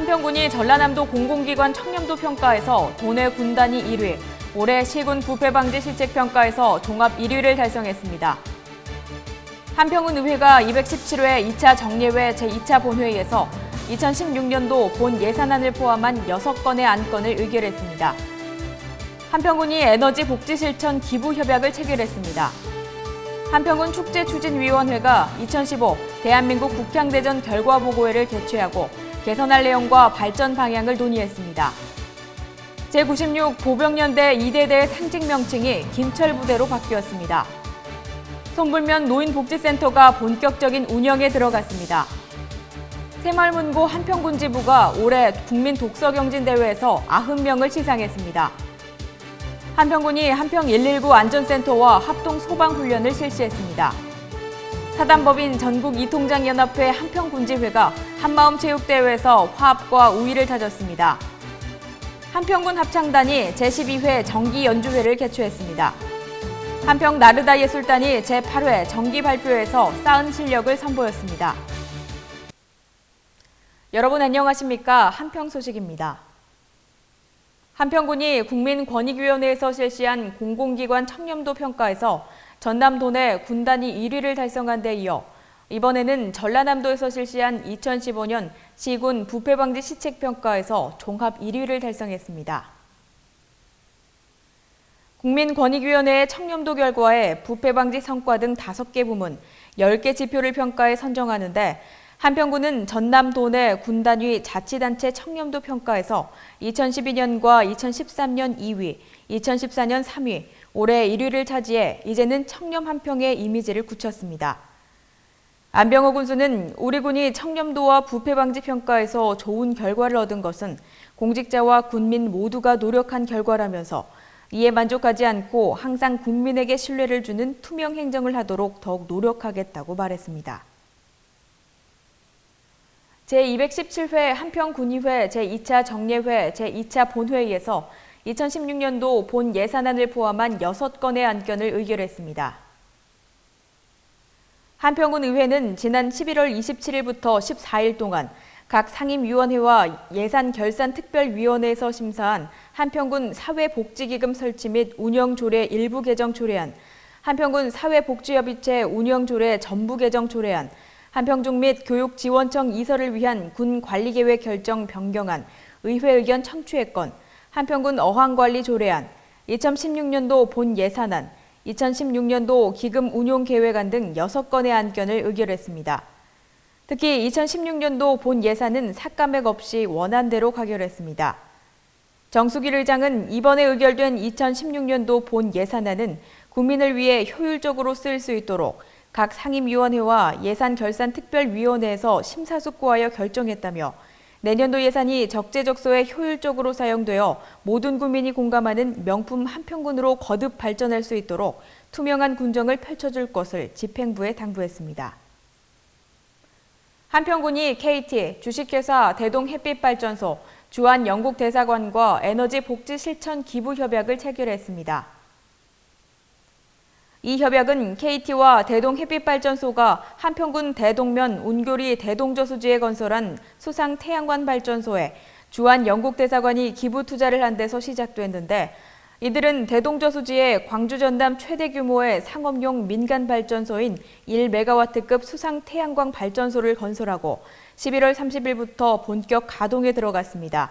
한평군이 전라남도 공공기관 청렴도 평가에서 도내 군단위 1위, 올해 시군 부패 방지 실책 평가에서 종합 1위를 달성했습니다. 한평군 의회가 217회 2차 정례회 제2차 본회의에서 2016년도 본 예산안을 포함한 6건의 안건을 의결했습니다. 한평군이 에너지 복지 실천 기부 협약을 체결했습니다. 한평군 축제 추진위원회가 2015 대한민국 국향대전 결과 보고회를 개최하고 개선할 내용과 발전 방향을 논의했습니다. 제96 보병연대 2대대 상징 명칭이 김철 부대로 바뀌었습니다. 손불면 노인복지센터가 본격적인 운영에 들어갔습니다. 새마을문고 한평군지부가 올해 국민 독서경진대회에서 90명을 시상했습니다. 한평군이 한평 119 안전센터와 합동 소방훈련을 실시했습니다. 사단법인 전국 이통장연합회 한평군지회가 한마음체육대회에서 화합과 우위를 다졌습니다. 한평군 합창단이 제12회 정기연주회를 개최했습니다. 한평 나르다 예술단이 제8회 정기 발표에서 쌓은 실력을 선보였습니다. 여러분 안녕하십니까? 한평 소식입니다. 한평군이 국민권익위원회에서 실시한 공공기관 청렴도 평가에서 전남 도 내 군단위 1위를 달성한 데 이어 이번에는 전라남도에서 실시한 2015년 시군 부패방지 시책평가에서 종합 1위를 달성했습니다. 국민권익위원회의 청렴도 결과에 부패방지 성과 등 5개 부문, 10개 지표를 평가해 선정하는데 한평군은 전남도 내 군단위 자치단체 청렴도 평가에서 2012년과 2013년 2위, 2014년 3위, 올해 1위를 차지해 이제는 청렴 한평의 이미지를 굳혔습니다. 안병호 군수는 우리 군이 청렴도와 부패 방지 평가에서 좋은 결과를 얻은 것은 공직자와 군민 모두가 노력한 결과라면서 이에 만족하지 않고 항상 국민에게 신뢰를 주는 투명 행정을 하도록 더욱 노력하겠다고 말했습니다. 제217회 한평군의회 제2차 정례회 제2차 본회의에서 2016년도 본 예산안을 포함한 6건의 안건을 의결했습니다. 한평군 의회는 지난 11월 27일부터 14일 동안 각 상임위원회와 예산결산특별위원회에서 심사한 한평군 사회복지기금 설치 및 운영조례 일부 개정 조례안, 한평군 사회복지협의체 운영조례 전부 개정 조례안, 한평중 및 교육지원청 이설을 위한 군 관리계획 결정 변경안, 의회 의견 청취의 건, 한평군 어항관리 조례안, 2016년도 본 예산안, 2016년도 기금 운용 계획안 등 6건의 안건을 의결했습니다. 특히 2016년도 본 예산은 삭감액 없이 원안대로 가결했습니다. 정수길 의장은 이번에 의결된 2016년도 본 예산안은 국민을 위해 효율적으로 쓸수 있도록 각 상임위원회와 예산결산특별위원회에서 심사숙고하여 결정했다며 내년도 예산이 적재적소에 효율적으로 사용되어 모든 국민이 공감하는 명품 한평군으로 거듭 발전할 수 있도록 투명한 군정을 펼쳐줄 것을 집행부에 당부했습니다. 한평군이 KT, 주식회사 대동햇빛발전소, 주한 영국 대사관과 에너지 복지 실천 기부 협약을 체결했습니다. 이 협약은 KT와 대동햇빛발전소가 한평군 대동면 운교리 대동저수지에 건설한 수상 태양관 발전소에 주한 영국 대사관이 기부 투자를 한 데서 시작됐는데 이들은 대동저수지에 광주 전남 최대 규모의 상업용 민간 발전소인 1메가와트급 수상 태양광 발전소를 건설하고 11월 30일부터 본격 가동에 들어갔습니다.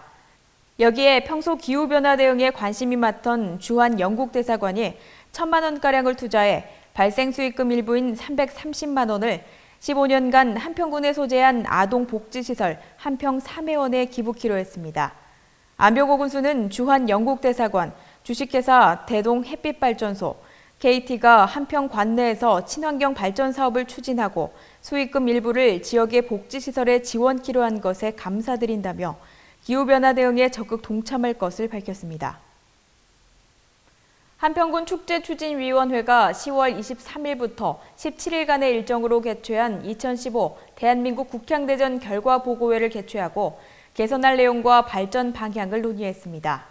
여기에 평소 기후변화 대응에 관심이 많던 주한 영국 대사관이 천만 원가량을 투자해 발생 수익금 일부인 330만 원을 15년간 한평군에 소재한 아동 복지시설 한평 3회원에 기부키로 했습니다. 안병호 군수는 주한 영국 대사관, 주식회사 대동 햇빛발전소, KT가 한평 관내에서 친환경 발전 사업을 추진하고 수익금 일부를 지역의 복지시설에 지원키로 한 것에 감사드린다며 기후변화 대응에 적극 동참할 것을 밝혔습니다. 한평군 축제 추진위원회가 10월 23일부터 17일간의 일정으로 개최한 2015 대한민국 국향대전 결과 보고회를 개최하고 개선할 내용과 발전 방향을 논의했습니다.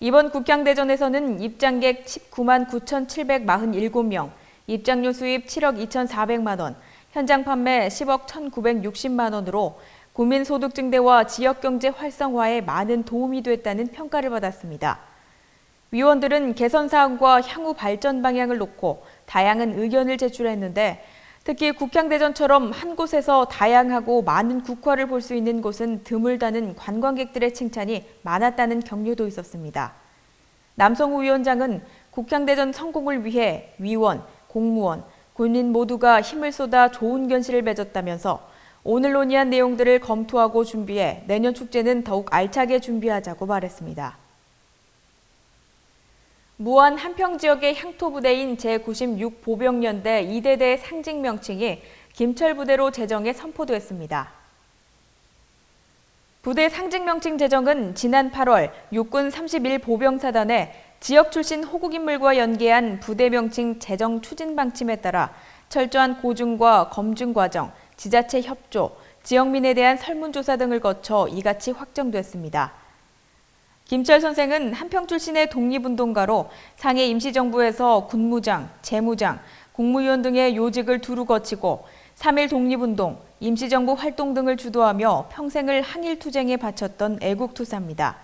이번 국향대전에서는 입장객 19만 9,747명, 입장료 수입 7억 2,400만 원, 현장 판매 10억 1,960만 원으로 국민소득 증대와 지역경제 활성화에 많은 도움이 됐다는 평가를 받았습니다. 위원들은 개선 사항과 향후 발전 방향을 놓고 다양한 의견을 제출했는데 특히 국향대전처럼 한 곳에서 다양하고 많은 국화를 볼 수 있는 곳은 드물다는 관광객들의 칭찬이 많았다는 격려도 있었습니다. 남성우 위원장은 국향대전 성공을 위해 위원, 공무원, 군인 모두가 힘을 쏟아 좋은 견실을 맺었다면서 오늘 논의한 내용들을 검토하고 준비해 내년 축제는 더욱 알차게 준비하자고 말했습니다. 무안 한평 지역의 향토 부대인 제96 보병연대 2대대 상징 명칭이 김철 부대로 제정해 선포됐습니다. 부대 상징 명칭 제정은 지난 8월 육군 31 보병사단에 지역 출신 호국 인물과 연계한 부대 명칭 제정 추진 방침에 따라 철저한 고증과 검증 과정, 지자체 협조, 지역민에 대한 설문조사 등을 거쳐 이같이 확정됐습니다. 김철 선생은 한평 출신의 독립운동가로 상해 임시정부에서 군무장, 재무장, 국무위원 등의 요직을 두루 거치고 3.1 독립운동, 임시정부 활동 등을 주도하며 평생을 항일투쟁에 바쳤던 애국투사입니다.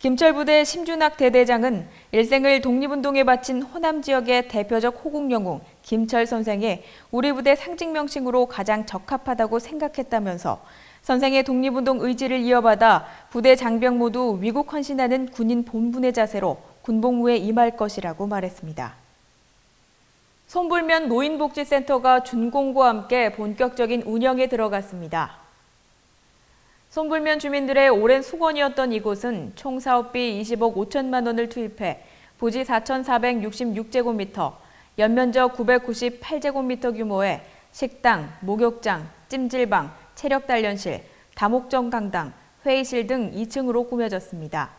김철 부대 심준학 대대장은 일생을 독립운동에 바친 호남 지역의 대표적 호국 영웅 김철 선생이 우리 부대 상징 명칭으로 가장 적합하다고 생각했다면서 선생의 독립운동 의지를 이어받아 부대 장병 모두 위국 헌신하는 군인 본분의 자세로 군복무에 임할 것이라고 말했습니다. 손불면 노인복지센터가 준공과 함께 본격적인 운영에 들어갔습니다. 손불면 주민들의 오랜 수건이었던 이곳은 총 사업비 20억 5천만 원을 투입해 부지 4,466제곱미터, 연면적 998제곱미터 규모의 식당, 목욕장, 찜질방, 체력 단련실, 다목적 강당, 회의실 등 2층으로 꾸며졌습니다.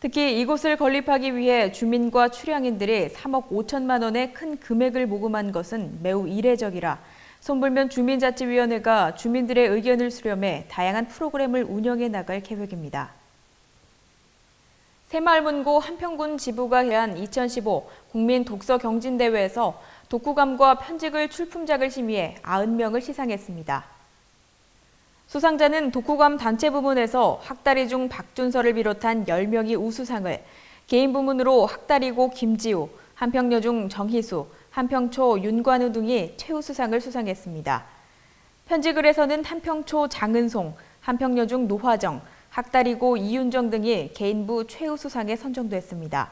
특히 이곳을 건립하기 위해 주민과 출향인들이 3억 5천만 원의 큰 금액을 모금한 것은 매우 이례적이라 손불면 주민자치위원회가 주민들의 의견을 수렴해 다양한 프로그램을 운영해 나갈 계획입니다. 새마을문고 한평군 지부가 해한 2015 국민 독서 경진대회에서 독후감과 편집을 출품작을 심의해 90명을 시상했습니다. 수상자는 독후감 단체 부문에서 학다리 중 박준서를 비롯한 10명이 우수상을, 개인 부문으로 학다리고 김지우, 한평여 중 정희수, 한평초 윤관우 등이 최우수상을 수상했습니다. 편지글에서는 한평초 장은송, 한평여 중 노화정, 학다리고 이윤정 등이 개인부 최우수상에 선정됐습니다.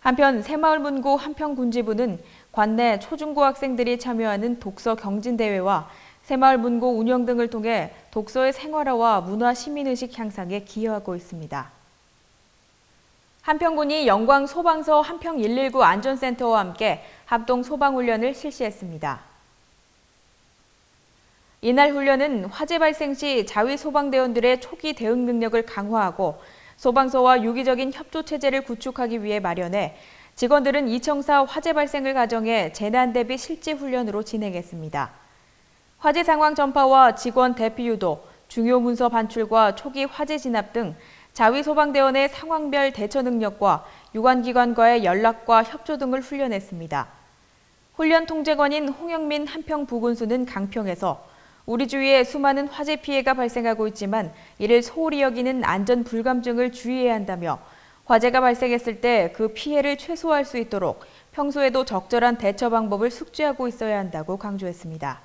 한편 새마을문고 한평군지부는 관내 초중고 학생들이 참여하는 독서 경진대회와 새마을 문고 운영 등을 통해 독서의 생활화와 문화 시민의식 향상에 기여하고 있습니다. 한평군이 영광 소방서 한평 119 안전센터와 함께 합동 소방훈련을 실시했습니다. 이날 훈련은 화재 발생 시 자위 소방대원들의 초기 대응 능력을 강화하고 소방서와 유기적인 협조 체제를 구축하기 위해 마련해 직원들은 이청사 화재 발생을 가정해 재난 대비 실제 훈련으로 진행했습니다. 화재 상황 전파와 직원 대피 유도, 중요 문서 반출과 초기 화재 진압 등 자위 소방대원의 상황별 대처 능력과 유관기관과의 연락과 협조 등을 훈련했습니다. 훈련 통제관인 홍영민 한평 부군수는 강평에서 우리 주위에 수많은 화재 피해가 발생하고 있지만 이를 소홀히 여기는 안전 불감증을 주의해야 한다며 화재가 발생했을 때 그 피해를 최소화할 수 있도록 평소에도 적절한 대처 방법을 숙지하고 있어야 한다고 강조했습니다.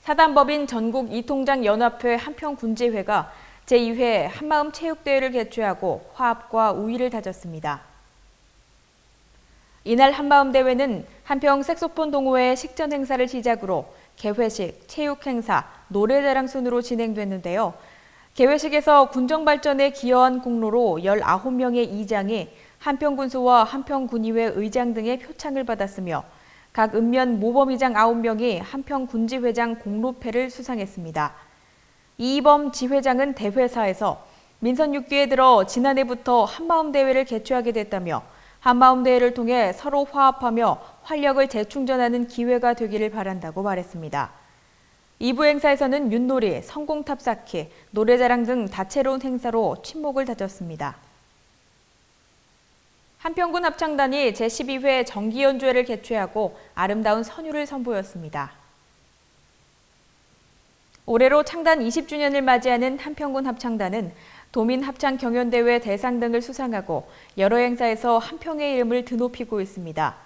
사단법인 전국 이통장 연합회 한평군지회가 제2회 한마음 체육대회를 개최하고 화합과 우위를 다졌습니다. 이날 한마음 대회는 한평 색소폰 동호회 식전 행사를 시작으로 개회식, 체육 행사, 노래자랑 순으로 진행됐는데요. 개회식에서 군정 발전에 기여한 공로로 19명의 이장이 한평군수와 한평군의회 의장 등의 표창을 받았으며 각 읍면 모범이장 9명이 한평 군지회장 공로패를 수상했습니다. 이범 지회장은 대회사에서 민선 6기에 들어 지난해부터 한마음 대회를 개최하게 됐다며 한마음 대회를 통해 서로 화합하며 활력을 재충전하는 기회가 되기를 바란다고 말했습니다. 2부 행사에서는 윷놀이, 성공탑 쌓기, 노래자랑 등 다채로운 행사로 친목을 다졌습니다. 한평군 합창단이 제12회 정기연주회를 개최하고 아름다운 선율을 선보였습니다. 올해로 창단 20주년을 맞이하는 한평군 합창단은 도민 합창 경연대회 대상 등을 수상하고 여러 행사에서 한평의 이름을 드높이고 있습니다.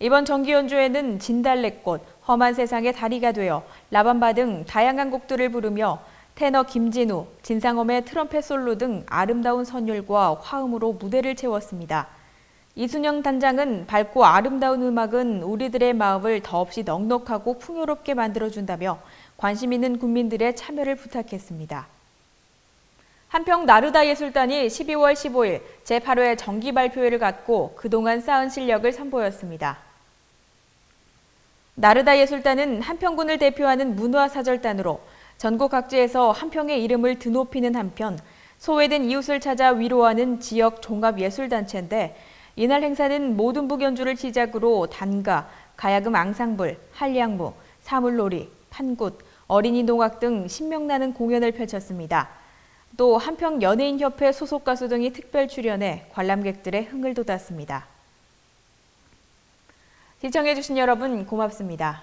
이번 정기 연주회는 진달래꽃, 험한 세상의 다리가 되어 라밤바 등 다양한 곡들을 부르며 테너 김진우, 진상엄의 트럼펫 솔로 등 아름다운 선율과 화음으로 무대를 채웠습니다. 이순영 단장은 밝고 아름다운 음악은 우리들의 마음을 더없이 넉넉하고 풍요롭게 만들어준다며 관심 있는 국민들의 참여를 부탁했습니다. 한평 나르다 예술단이 12월 15일 제8회 정기 발표회를 갖고 그동안 쌓은 실력을 선보였습니다. 나르다 예술단은 한평군을 대표하는 문화사절단으로 전국 각지에서 한평의 이름을 드높이는 한편 소외된 이웃을 찾아 위로하는 지역 종합예술단체인데 이날 행사는 모든 북 연주를 시작으로 단가, 가야금 앙상블, 한량무, 사물놀이, 판굿, 어린이 농악 등 신명나는 공연을 펼쳤습니다. 또 한평 연예인협회 소속 가수 등이 특별 출연해 관람객들의 흥을 돋았습니다. 시청해주신 여러분 고맙습니다.